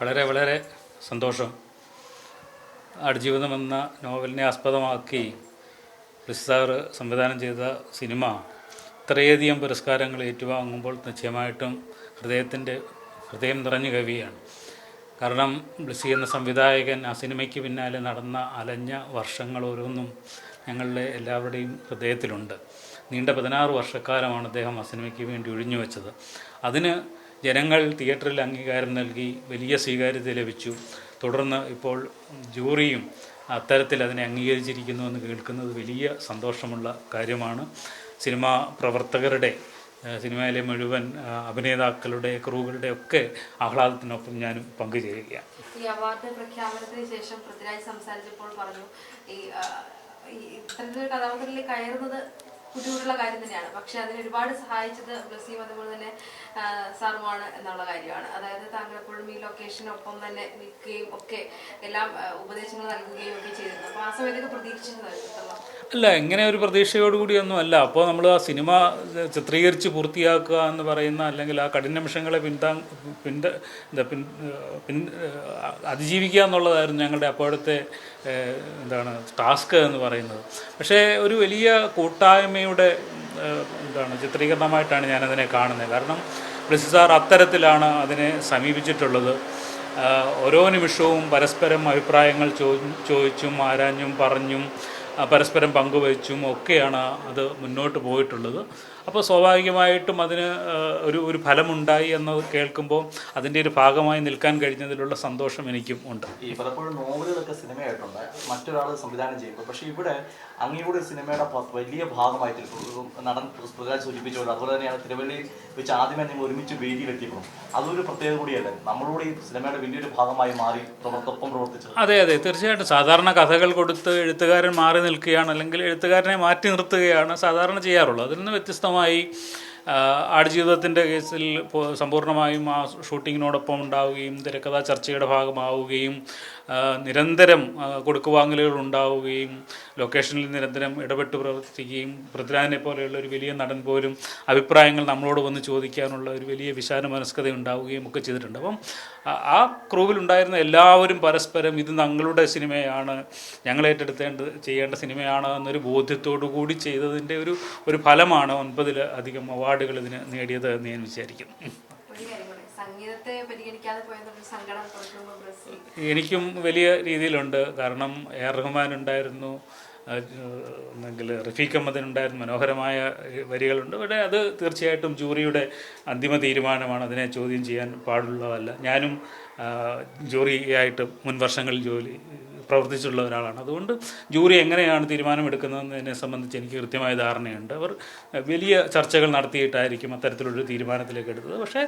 വളരെ വളരെ സന്തോഷം. ആടുജീവിതം എന്ന നോവലിനെ ആസ്പദമാക്കി സാർ സംവിധാനം ചെയ്ത സിനിമ ഇത്രയധികം പുരസ്കാരങ്ങൾ ഏറ്റുവാങ്ങുമ്പോൾ നിശ്ചയമായിട്ടും ഹൃദയത്തിന്റെ ഹൃദയം നിറഞ്ഞു കവിയാണ്. കാരണം ബ്ലിസി എന്ന സംവിധായകൻ ആ സിനിമയ്ക്ക് പിന്നാലെ നടന്ന അലഞ്ഞ വർഷങ്ങൾ ഓരോന്നും ഞങ്ങളുടെ എല്ലാവരുടെയും ഹൃദയത്തിലുണ്ട്. നീണ്ട പതിനാറ് വർഷക്കാലമാണ് അദ്ദേഹം ആ സിനിമയ്ക്ക് വേണ്ടി ഒഴിഞ്ഞു വെച്ചത്. അതിന് ജനങ്ങൾ തിയേറ്ററിൽ അംഗീകാരം നൽകി വലിയ സ്വീകാര്യത ലഭിച്ചു. തുടർന്ന് ഇപ്പോൾ ജൂറിയും അത്തരത്തിൽ അതിനെ അംഗീകരിച്ചിരിക്കുന്നു എന്ന് കേൾക്കുന്നത് വലിയ സന്തോഷമുള്ള കാര്യമാണ്. സിനിമാ പ്രവർത്തകരുടെ സിനിമയിലെ മുഴുവൻ അഭിനേതാക്കളുടെ ക്രൂകളുടെ ഒക്കെ ആഹ്ലാദത്തിനൊപ്പം ഞാനും പങ്കുചേരുകയാണ്. ഈ അവാർഡ് പ്രഖ്യാപനത്തിന് ശേഷം പൃഥ്വിരാജ് സംസാരിച്ചപ്പോൾ പറഞ്ഞു ഈ ഇത്തരത്തിലൊരു കഥാപാത്രത്തിൽ കയറുന്നത് ബുദ്ധിമുട്ടുള്ള കാര്യം തന്നെയാണ്. പക്ഷെ അതിന് ഒരുപാട് സഹായിച്ചത് ബ്ലസ്സിയും അതുപോലെ തന്നെ സാറുമാണ് എന്നുള്ള കാര്യമാണ്. അതായത് താങ്കൾ എപ്പോഴും ഈ ലൊക്കേഷനൊപ്പം തന്നെ നിൽക്കുകയും ഒക്കെ എല്ലാം ഉപദേശങ്ങൾ നൽകുകയും ഒക്കെ ചെയ്തിരുന്നു. അപ്പോൾ ആ സമയത്തൊക്കെ പ്രതീക്ഷിച്ചിരുന്നു അല്ല ഇങ്ങനെ ഒരു പ്രതീക്ഷയോടുകൂടിയൊന്നും അല്ല. അപ്പോൾ നമ്മൾ ആ സിനിമ ചിത്രീകരിച്ച് പൂർത്തിയാക്കുക എന്ന് പറയുന്ന അല്ലെങ്കിൽ ആ കഠിന നിമിഷങ്ങളെ പിന്താ പിന്ത എന്താ പിൻ പിൻ അതിജീവിക്കുക എന്നുള്ളതായിരുന്നു ഞങ്ങളുടെ അപ്പോഴത്തെ എന്താണ് ടാസ്ക് എന്ന് പറയുന്നത്. പക്ഷേ ഒരു വലിയ കൂട്ടായ്മയുടെ എന്താണ് ചിത്രീകരണമായിട്ടാണ് ഞാനതിനെ കാണുന്നത്. കാരണം ബ്ലിസ് സാർ അത്തരത്തിലാണ് അതിനെ സമീപിച്ചിട്ടുള്ളത്. ഓരോ നിമിഷവും പരസ്പരം അഭിപ്രായങ്ങൾ ചോദിച്ചും ആരാഞ്ഞും പറഞ്ഞും പരസ്പരം പങ്കുവച്ചും ഒക്കെയാണ് അത് മുന്നോട്ട് പോയിട്ടുള്ളത്. അപ്പോൾ സ്വാഭാവികമായിട്ടും അതിന് ഒരു ഒരു ഫലമുണ്ടായി എന്ന് കേൾക്കുമ്പോൾ അതിന്റെ ഒരു ഭാഗമായി നിൽക്കാൻ കഴിഞ്ഞതിലുള്ള സന്തോഷം എനിക്കും ഉണ്ട്. ഈ പലപ്പോഴും നോവലുകളൊക്കെ സിനിമയായിട്ടുണ്ട്? മറ്റൊരാൾ സംവിധാനം ചെയ്യുമ്പോൾ പക്ഷേ ഇവിടെ അങ്ങയുടെ സിനിമയുടെ വലിയ ഭാഗമായിട്ട് നടൻ പൃഥ്വിരാജ് സൂചിപ്പിച്ചുകൊണ്ട് പോലെ അതുപോലെ തന്നെയാണ് തിരുവല്ലയിൽ വെച്ച് ആദ്യമേ നിങ്ങൾ ഒരുമിച്ച് വേദിയിലെത്തിയപ്പോൾ അതൊരു പ്രത്യേകത കൂടിയല്ലേ? നമ്മളോട് ഈ സിനിമയുടെ വലിയൊരു ഭാഗമായി മാറി പ്രവർത്തപ്പം പ്രവർത്തിച്ചത്. അതെ അതെ തീർച്ചയായിട്ടും. സാധാരണ കഥകൾ കൊടുത്ത് എഴുത്തുകാരൻ മാറി നിൽക്കുകയാണ് അല്ലെങ്കിൽ എഴുത്തുകാരനെ മാറ്റി നിർത്തുകയാണ് സാധാരണ ചെയ്യാറുള്ളത്. അതിൽ നിന്ന് വ്യത്യസ്തമായി ആടുജീവിതത്തിന്റെ കേസിൽ സമ്പൂർണമായും ആ ഷൂട്ടിങ്ങിനോടൊപ്പം ഉണ്ടാവുകയും തിരക്കഥാ ചർച്ചയുടെ ഭാഗമാവുകയും നിരന്തരം കൊടുക്കുവാങ്ങലുകൾ ഉണ്ടാവുകയും ലൊക്കേഷനിൽ നിരന്തരം ഇടപെട്ട് പ്രവർത്തിക്കുകയും പൃഥ്വിരാജിനെ പോലെയുള്ള ഒരു വലിയ നടൻ പോലും അഭിപ്രായങ്ങൾ നമ്മളോട് വന്ന് ചോദിക്കാനുള്ള ഒരു വലിയ വിശാല മനസ്കത ഉണ്ടാവുകയും ഒക്കെ ചെയ്തിട്ടുണ്ട്. അപ്പം ആ- ക്രൂവിലുണ്ടായിരുന്ന എല്ലാവരും പരസ്പരം ഇത് ഞങ്ങളുടെ സിനിമയാണ് ഞങ്ങൾ ഏറ്റെടുത്തേണ്ട ചെയ്യേണ്ട സിനിമയാണ് എന്നൊരു ബോധ്യത്തോടു കൂടി ചെയ്തതിന്റെ ഒരു ഒരു ഫലമാണ് ഒൻപതിൽ അധികം അവാർഡുകൾ ഇതിന് നേടിയത് എന്ന് ഞാൻ വിചാരിക്കുന്നു. എനിക്കും വലിയ രീതിയിലുണ്ട്. കാരണം എ ആർ റഹ്മാൻ ഉണ്ടായിരുന്നു. അല്ലെങ്കിൽ റഫീഖ് അഹമ്മദിനുണ്ടായിരുന്നു മനോഹരമായ വരികളുണ്ട്. ഇവിടെ അത് തീർച്ചയായിട്ടും ജൂറിയുടെ അന്തിമ തീരുമാനമാണ്. അതിനെ ചോദ്യം ചെയ്യാൻ പാടുള്ളതല്ല. ഞാനും ജൂറിയായിട്ട് മുൻ വർഷങ്ങളിൽ ജോലി പ്രവർത്തിച്ചിട്ടുള്ള ഒരാളാണ് അതുകൊണ്ട് ജൂറി എങ്ങനെയാണ് തീരുമാനമെടുക്കുന്നതെന്നതിനെ സംബന്ധിച്ച് എനിക്ക് കൃത്യമായ ധാരണയുണ്ട്. അവർ വലിയ ചർച്ചകൾ നടത്തിയിട്ടായിരിക്കും അത്തരത്തിലൊരു തീരുമാനത്തിലേക്ക് എടുത്തത്. പക്ഷേ